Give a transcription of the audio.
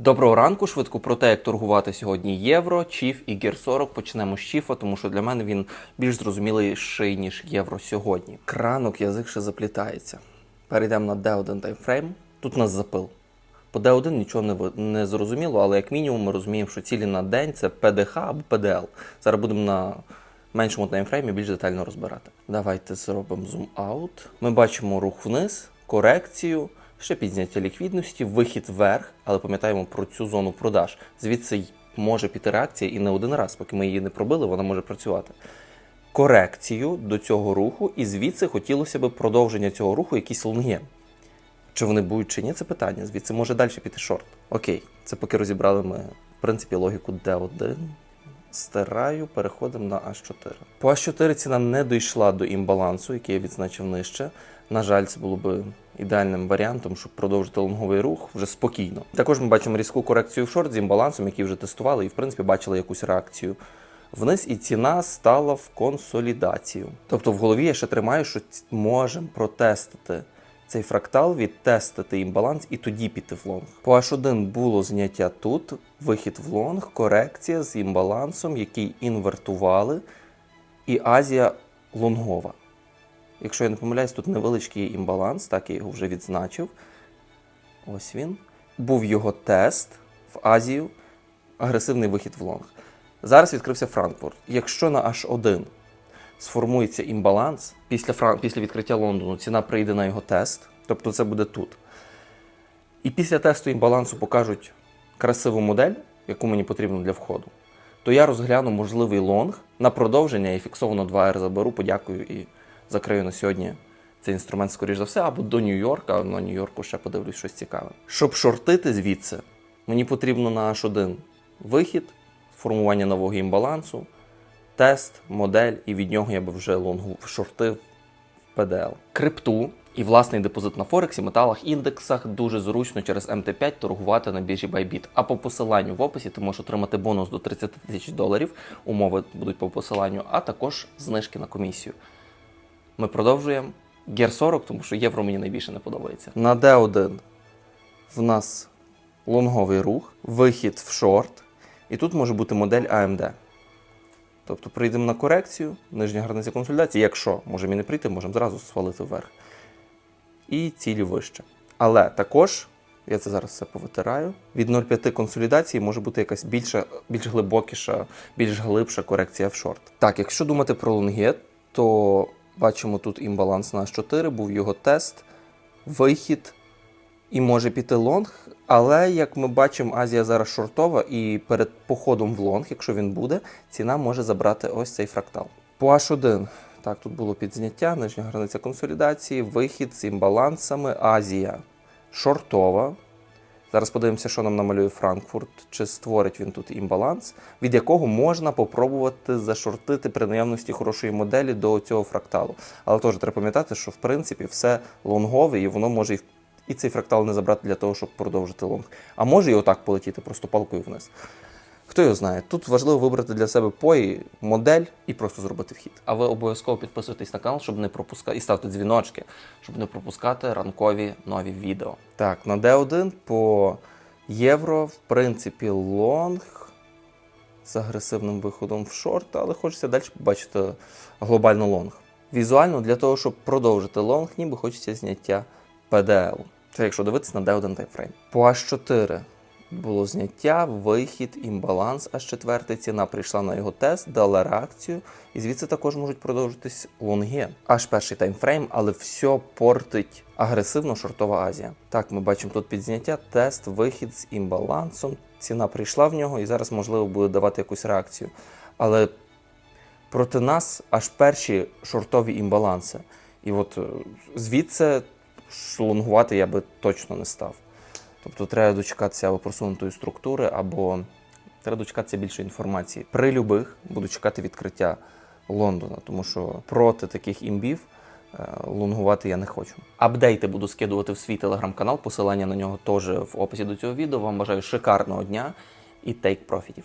Доброго ранку, швидко про те, як торгувати сьогодні євро, чіф і гір 40. Почнемо з чіфа, тому що для мене він більш зрозумілий ніж євро сьогодні. Кранок язик ще заплітається. Перейдемо на D1 таймфрейм. Тут у нас запил. По D1 нічого не, не зрозуміло, але як мінімум ми розуміємо, що цілі на день це PDH або PDL. Зараз будемо на меншому таймфреймі більш детально розбирати. Давайте зробимо зум-аут. Ми бачимо рух вниз, корекцію, ще підняття ліквідності, вихід вверх, але пам'ятаємо про цю зону продаж. Звідси може піти реакція і не один раз, поки ми її не пробили, вона може працювати. Корекцію до цього руху, і звідси хотілося б продовження цього руху, якісь лонги. Чи вони будуть чи ні, це питання. Звідси може далі піти шорт. Окей, це поки розібрали ми, в принципі, логіку D1. Стираю, переходимо на H4. По H4 ціна не дійшла до імбалансу, який я відзначив нижче. На жаль, це було б ідеальним варіантом, щоб продовжити лонговий рух вже спокійно. Також ми бачимо різку корекцію в шорт з імбалансом, який вже тестували, і в принципі бачили якусь реакцію вниз, і ціна стала в консолідацію. Тобто в голові я ще тримаю, що можемо протестити цей фрактал, відтестити імбаланс і тоді піти в лонг. По H1 було зняття тут, вихід в лонг, корекція з імбалансом, який інвертували, і Азія лонгова. Якщо я не помиляюсь, тут невеличкий імбаланс, так я його вже відзначив. Ось він. Був його тест в Азію, агресивний вихід в лонг. Зараз відкрився Франкфурт. Якщо на H1 сформується імбаланс, після, Фран... після відкриття Лондону ціна прийде на його тест, тобто це буде тут. І після тесту імбалансу покажуть красиву модель, яку мені потрібно для входу, то я розгляну можливий лонг на продовження і фіксовано 2R заберу, подякую і закрию на сьогодні цей інструмент, скоріш за все, або до Нью-Йорка, а на Нью-Йорку ще подивлюсь щось цікаве. Щоб шортити звідси, мені потрібно на H1 вихід, формування нового імбалансу, тест, модель, і від нього я би вже лонгу в PDL. Крипту і власний депозит на Форексі, металах, індексах дуже зручно через МТ5 торгувати на біржі Bybit. А по посиланню в описі ти можеш отримати бонус до 30 тисяч доларів. Умови будуть по посиланню, а також знижки на комісію. Ми продовжуємо. Гер 40, тому що євро мені найбільше не подобається. На D1 в нас лонговий рух, вихід в шорт, і тут може бути модель AMD. Тобто прийдемо на корекцію, нижня границя консолідації, якщо можемо і не прийти, можемо зразу свалити вверх. І цілі вище. Але також, я це зараз все повитираю, від 0,5 консолідації може бути якась більша, більш глибокіша, більш глибша корекція в шорт. Так, якщо думати про лонги, то бачимо тут імбаланс на H4, був його тест, вихід і може піти лонг. Але як ми бачимо, Азія зараз шортова, і перед походом в лонг, якщо він буде, ціна може забрати ось цей фрактал. По H1. Так, тут було підзняття, нижня границя консолідації, вихід з імбалансами. Азія шортова. Зараз подивимося, що нам намалює Франкфурт, чи створить він тут імбаланс, від якого можна попробувати зашортити при наявності хорошої моделі до цього фракталу. Але теж треба пам'ятати, що в принципі все лонгове, і воно може і і цей фрактал не забрати для того, щоб продовжити лонг. А може і отак полетіти, просто палкою вниз. Хто його знає? Тут важливо вибрати для себе пої, модель і просто зробити вхід. А ви обов'язково підписуйтесь на канал, щоб не пропускати і ставте дзвіночки, щоб не пропускати ранкові нові відео. Так, на D1 по євро, в принципі, лонг з агресивним виходом в шорт, але хочеться далі побачити глобально лонг. Візуально для того, щоб продовжити лонг, ніби хочеться зняття PDL. Це якщо дивитися на D1 таймфрейм. По H4 було зняття, вихід, імбаланс H4. Ціна прийшла на його тест, дала реакцію, і звідси також можуть продовжитись лонги. Аж перший таймфрейм, але все портить агресивно шортова Азія. Так, ми бачимо тут підзняття, тест, вихід з імбалансом. Ціна прийшла в нього і зараз можливо буде давати якусь реакцію. Але проти нас аж перші шортові імбаланси. І от е, звідси шлонгувати я би точно не став. Тобто треба дочекатися або просунутої структури, або треба дочекатися більше інформації. При любих буду чекати відкриття Лондона, тому що проти таких імбів е, лонгувати я не хочу. Апдейти буду скидувати в свій телеграм-канал. Посилання на нього теж в описі до цього відео. Вам бажаю шикарного дня і тейк профітів.